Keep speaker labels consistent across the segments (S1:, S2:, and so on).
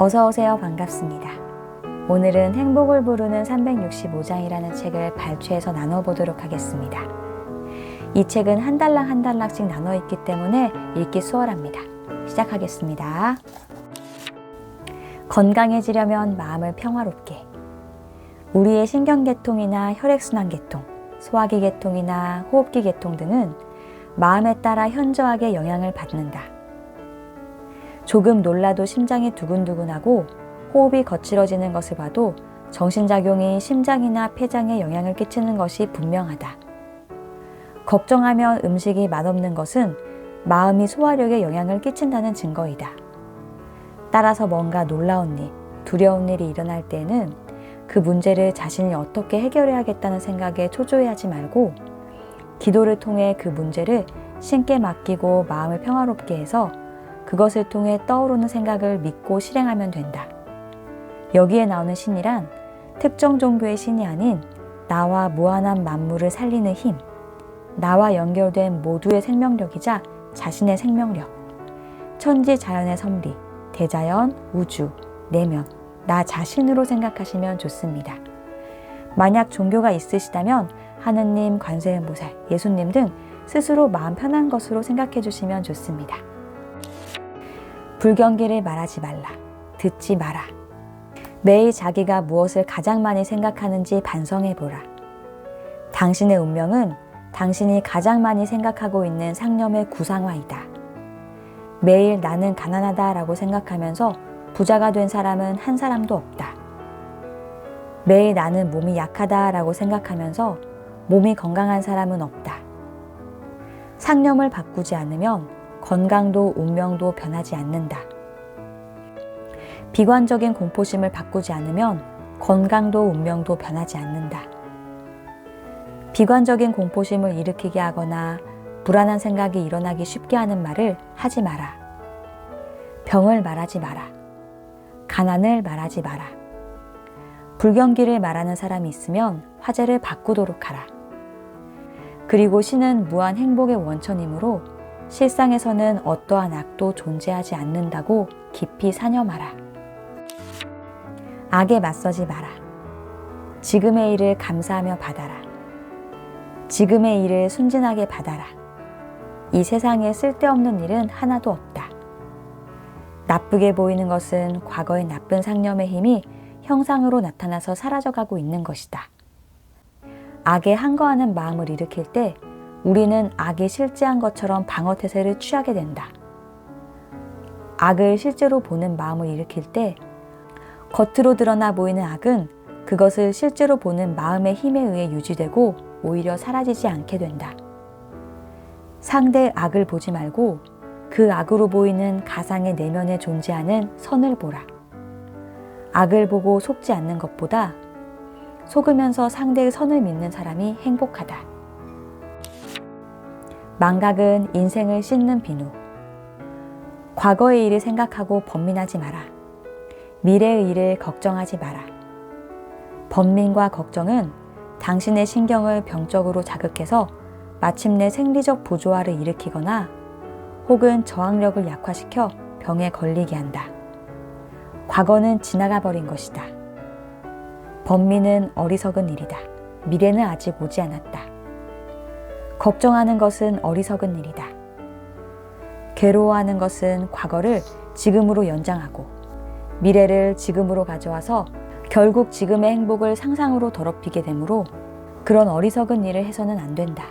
S1: 어서 오세요. 반갑습니다. 오늘은 행복을 부르는 365장이라는 책을 발췌해서 나눠보도록 하겠습니다. 이 책은 한 달랑 한 달락씩 나눠 있기 때문에 읽기 수월합니다. 시작하겠습니다. 건강해지려면 마음을 평화롭게. 우리의 신경계통이나 혈액순환계통, 소화기 계통이나 호흡기 계통 등은 마음에 따라 현저하게 영향을 받는다. 조금 놀라도 심장이 두근두근하고 호흡이 거칠어지는 것을 봐도 정신작용이 심장이나 폐장에 영향을 끼치는 것이 분명하다. 걱정하면 음식이 맛없는 것은 마음이 소화력에 영향을 끼친다는 증거이다. 따라서 뭔가 놀라운 일, 두려운 일이 일어날 때에는 그 문제를 자신이 어떻게 해결해야겠다는 생각에 초조해하지 말고 기도를 통해 그 문제를 신께 맡기고 마음을 평화롭게 해서 그것을 통해 떠오르는 생각을 믿고 실행하면 된다. 여기에 나오는 신이란 특정 종교의 신이 아닌 나와 무한한 만물을 살리는 힘, 나와 연결된 모두의 생명력이자 자신의 생명력, 천지 자연의 섭리, 대자연, 우주, 내면, 나 자신으로 생각하시면 좋습니다. 만약 종교가 있으시다면 하느님, 관세음보살, 예수님 등 스스로 마음 편한 것으로 생각해 주시면 좋습니다. 불경기를 말하지 말라. 듣지 마라. 매일 자기가 무엇을 가장 많이 생각하는지 반성해 보라. 당신의 운명은 당신이 가장 많이 생각하고 있는 상념의 구상화이다. 매일 나는 가난하다 라고 생각하면서 부자가 된 사람은 한 사람도 없다. 매일 나는 몸이 약하다 라고 생각하면서 몸이 건강한 사람은 없다. 상념을 바꾸지 않으면 건강도 운명도 변하지 않는다. 비관적인 공포심을 바꾸지 않으면 건강도 운명도 변하지 않는다. 비관적인 공포심을 일으키게 하거나 불안한 생각이 일어나기 쉽게 하는 말을 하지 마라. 병을 말하지 마라. 가난을 말하지 마라. 불경기를 말하는 사람이 있으면 화제를 바꾸도록 하라. 그리고 신은 무한 행복의 원천이므로 실상에서는 어떠한 악도 존재하지 않는다고 깊이 사념하라. 악에 맞서지 마라. 지금의 일을 감사하며 받아라. 지금의 일을 순진하게 받아라. 이 세상에 쓸데없는 일은 하나도 없다. 나쁘게 보이는 것은 과거의 나쁜 상념의 힘이 형상으로 나타나서 사라져가고 있는 것이다. 악에 항거하는 마음을 일으킬 때 우리는 악이 실제한 것처럼 방어태세를 취하게 된다. 악을 실제로 보는 마음을 일으킬 때 겉으로 드러나 보이는 악은 그것을 실제로 보는 마음의 힘에 의해 유지되고 오히려 사라지지 않게 된다. 상대의 악을 보지 말고 그 악으로 보이는 가상의 내면에 존재하는 선을 보라. 악을 보고 속지 않는 것보다 속으면서 상대의 선을 믿는 사람이 행복하다. 망각은 인생을 씻는 비누. 과거의 일을 생각하고 번민하지 마라. 미래의 일을 걱정하지 마라. 번민과 걱정은 당신의 신경을 병적으로 자극해서 마침내 생리적 부조화를 일으키거나 혹은 저항력을 약화시켜 병에 걸리게 한다. 과거는 지나가 버린 것이다. 번민은 어리석은 일이다. 미래는 아직 오지 않았다. 걱정하는 것은 어리석은 일이다. 괴로워하는 것은 과거를 지금으로 연장하고 미래를 지금으로 가져와서 결국 지금의 행복을 상상으로 더럽히게 되므로 그런 어리석은 일을 해서는 안 된다.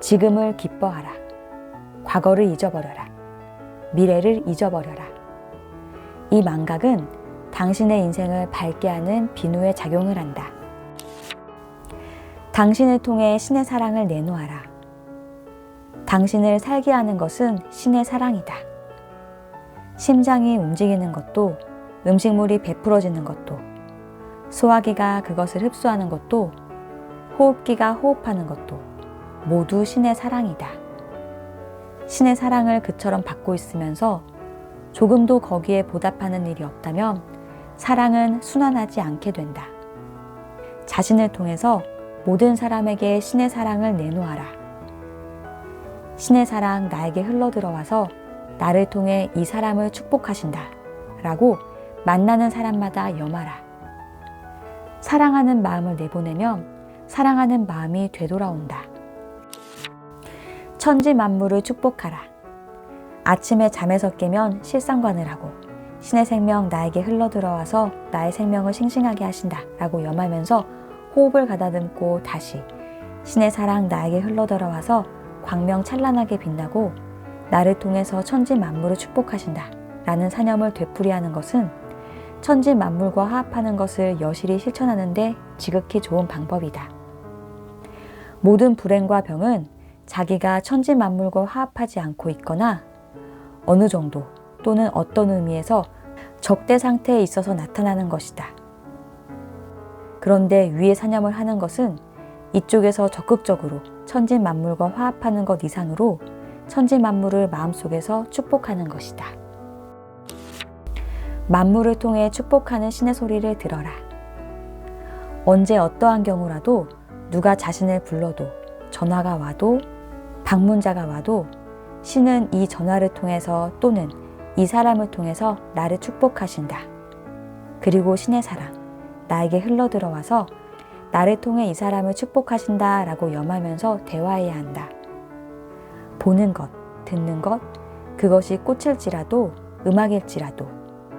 S1: 지금을 기뻐하라. 과거를 잊어버려라. 미래를 잊어버려라. 이 망각은 당신의 인생을 밝게 하는 비누의 작용을 한다. 당신을 통해 신의 사랑을 내놓아라. 당신을 살게 하는 것은 신의 사랑이다. 심장이 움직이는 것도 음식물이 베풀어지는 것도 소화기가 그것을 흡수하는 것도 호흡기가 호흡하는 것도 모두 신의 사랑이다. 신의 사랑을 그처럼 받고 있으면서 조금도 거기에 보답하는 일이 없다면 사랑은 순환하지 않게 된다. 자신을 통해서 모든 사람에게 신의 사랑을 내놓아라. 신의 사랑 나에게 흘러 들어와서 나를 통해 이 사람을 축복하신다. 라고 만나는 사람마다 염하라. 사랑하는 마음을 내보내면 사랑하는 마음이 되돌아온다. 천지 만물을 축복하라. 아침에 잠에서 깨면 실상관을 하고 신의 생명 나에게 흘러들어와서 나의 생명을 싱싱하게 하신다 라고 염하면서 호흡을 가다듬고 다시 신의 사랑 나에게 흘러들어와서 광명 찬란하게 빛나고 나를 통해서 천지 만물을 축복하신다 라는 사념을 되풀이하는 것은 천지 만물과 화합하는 것을 여실히 실천하는데 지극히 좋은 방법이다. 모든 불행과 병은 자기가 천지 만물과 화합하지 않고 있거나 어느 정도 또는 어떤 의미에서 적대 상태에 있어서 나타나는 것이다. 그런데 위의 사념을 하는 것은 이쪽에서 적극적으로 천지 만물과 화합하는 것 이상으로 천지 만물을 마음속에서 축복하는 것이다. 만물을 통해 축복하는 신의 소리를 들어라. 언제 어떠한 경우라도 누가 자신을 불러도 전화가 와도 방문자가 와도 신은 이 전화를 통해서 또는 이 사람을 통해서 나를 축복하신다. 그리고 신의 사랑, 나에게 흘러 들어와서 나를 통해 이 사람을 축복하신다 라고 염하면서 대화해야 한다. 보는 것, 듣는 것, 그것이 꽃일지라도 음악일지라도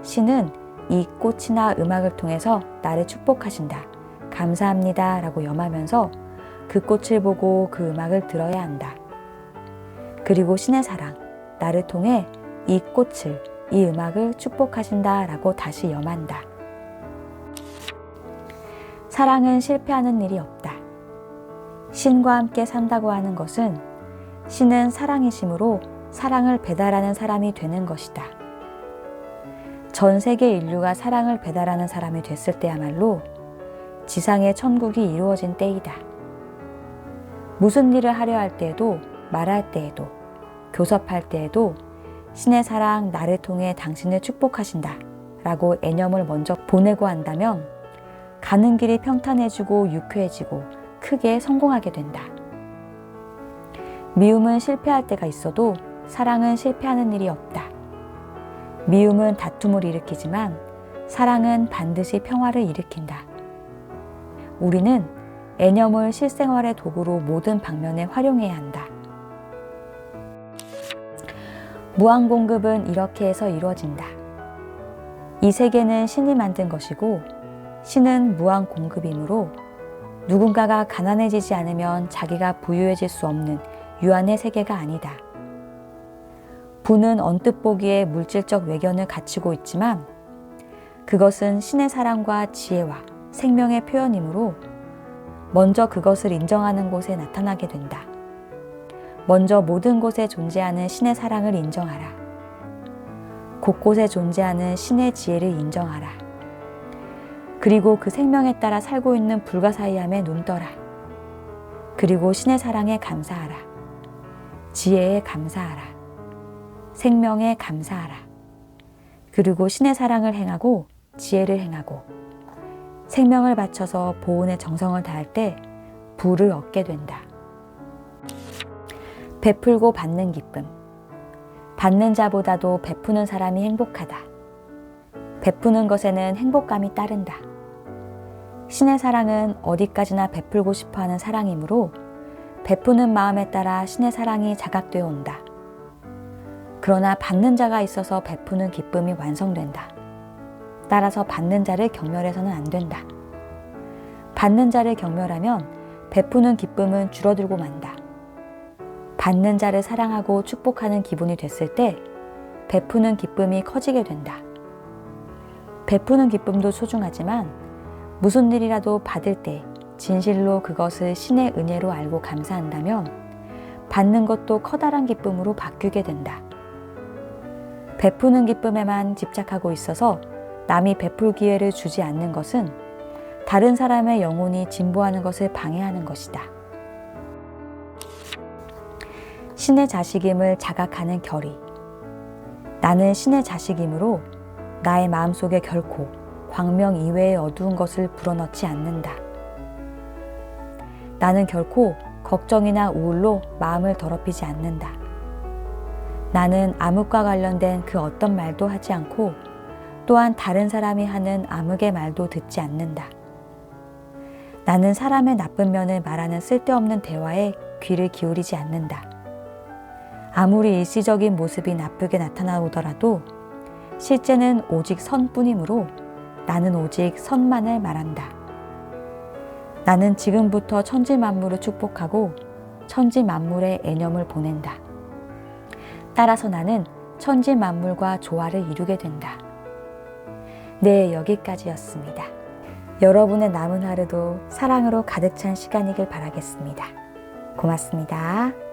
S1: 신은 이 꽃이나 음악을 통해서 나를 축복하신다. 감사합니다. 라고 염하면서 그 꽃을 보고 그 음악을 들어야 한다. 그리고 신의 사랑, 나를 통해 이 꽃을, 이 음악을 축복하신다. 라고 다시 염한다. 사랑은 실패하는 일이 없다. 신과 함께 산다고 하는 것은 신은 사랑이심으로 사랑을 배달하는 사람이 되는 것이다. 전 세계 인류가 사랑을 배달하는 사람이 됐을 때야말로 지상의 천국이 이루어진 때이다. 무슨 일을 하려 할 때에도 말할 때에도 교섭할 때에도 신의 사랑 나를 통해 당신을 축복하신다 라고 애념을 먼저 보내고 한다면 가는 길이 평탄해지고 유쾌해지고 크게 성공하게 된다. 미움은 실패할 때가 있어도 사랑은 실패하는 일이 없다. 미움은 다툼을 일으키지만 사랑은 반드시 평화를 일으킨다. 우리는 애념을 실생활의 도구로 모든 방면에 활용해야 한다. 무한 공급은 이렇게 해서 이루어진다. 이 세계는 신이 만든 것이고 신은 무한 공급이므로 누군가가 가난해지지 않으면 자기가 부유해질 수 없는 유한의 세계가 아니다. 부는 언뜻 보기에 물질적 외견을 갖추고 있지만 그것은 신의 사랑과 지혜와 생명의 표현이므로 먼저 그것을 인정하는 곳에 나타나게 된다. 먼저 모든 곳에 존재하는 신의 사랑을 인정하라. 곳곳에 존재하는 신의 지혜를 인정하라. 그리고 그 생명에 따라 살고 있는 불가사의함에 눈떠라. 그리고 신의 사랑에 감사하라. 지혜에 감사하라. 생명에 감사하라. 그리고 신의 사랑을 행하고 지혜를 행하고 생명을 바쳐서 보온의 정성을 다할 때 부를 얻게 된다. 베풀고 받는 기쁨. 받는 자보다도 베푸는 사람이 행복하다. 베푸는 것에는 행복감이 따른다. 신의 사랑은 어디까지나 베풀고 싶어 하는 사랑이므로 베푸는 마음에 따라 신의 사랑이 자각되어 온다. 그러나 받는 자가 있어서 베푸는 기쁨이 완성된다. 따라서 받는 자를 경멸해서는 안 된다. 받는 자를 경멸하면 베푸는 기쁨은 줄어들고 만다. 받는 자를 사랑하고 축복하는 기분이 됐을 때 베푸는 기쁨이 커지게 된다. 베푸는 기쁨도 소중하지만 무슨 일이라도 받을 때 진실로 그것을 신의 은혜로 알고 감사한다면 받는 것도 커다란 기쁨으로 바뀌게 된다. 베푸는 기쁨에만 집착하고 있어서 남이 베풀 기회를 주지 않는 것은 다른 사람의 영혼이 진보하는 것을 방해하는 것이다. 신의 자식임을 자각하는 결의. 나는 신의 자식이므로 나의 마음속에 결코 광명 이외의 어두운 것을 불어넣지 않는다. 나는 결코 걱정이나 우울로 마음을 더럽히지 않는다. 나는 암흑과 관련된 그 어떤 말도 하지 않고 또한 다른 사람이 하는 아무개 말도 듣지 않는다. 나는 사람의 나쁜 면을 말하는 쓸데없는 대화에 귀를 기울이지 않는다. 아무리 일시적인 모습이 나쁘게 나타나오더라도 실제는 오직 선뿐이므로 나는 오직 선만을 말한다. 나는 지금부터 천지 만물을 축복하고 천지 만물의 애념을 보낸다. 따라서 나는 천지 만물과 조화를 이루게 된다. 네, 여기까지였습니다. 여러분의 남은 하루도 사랑으로 가득 찬 시간이길 바라겠습니다. 고맙습니다.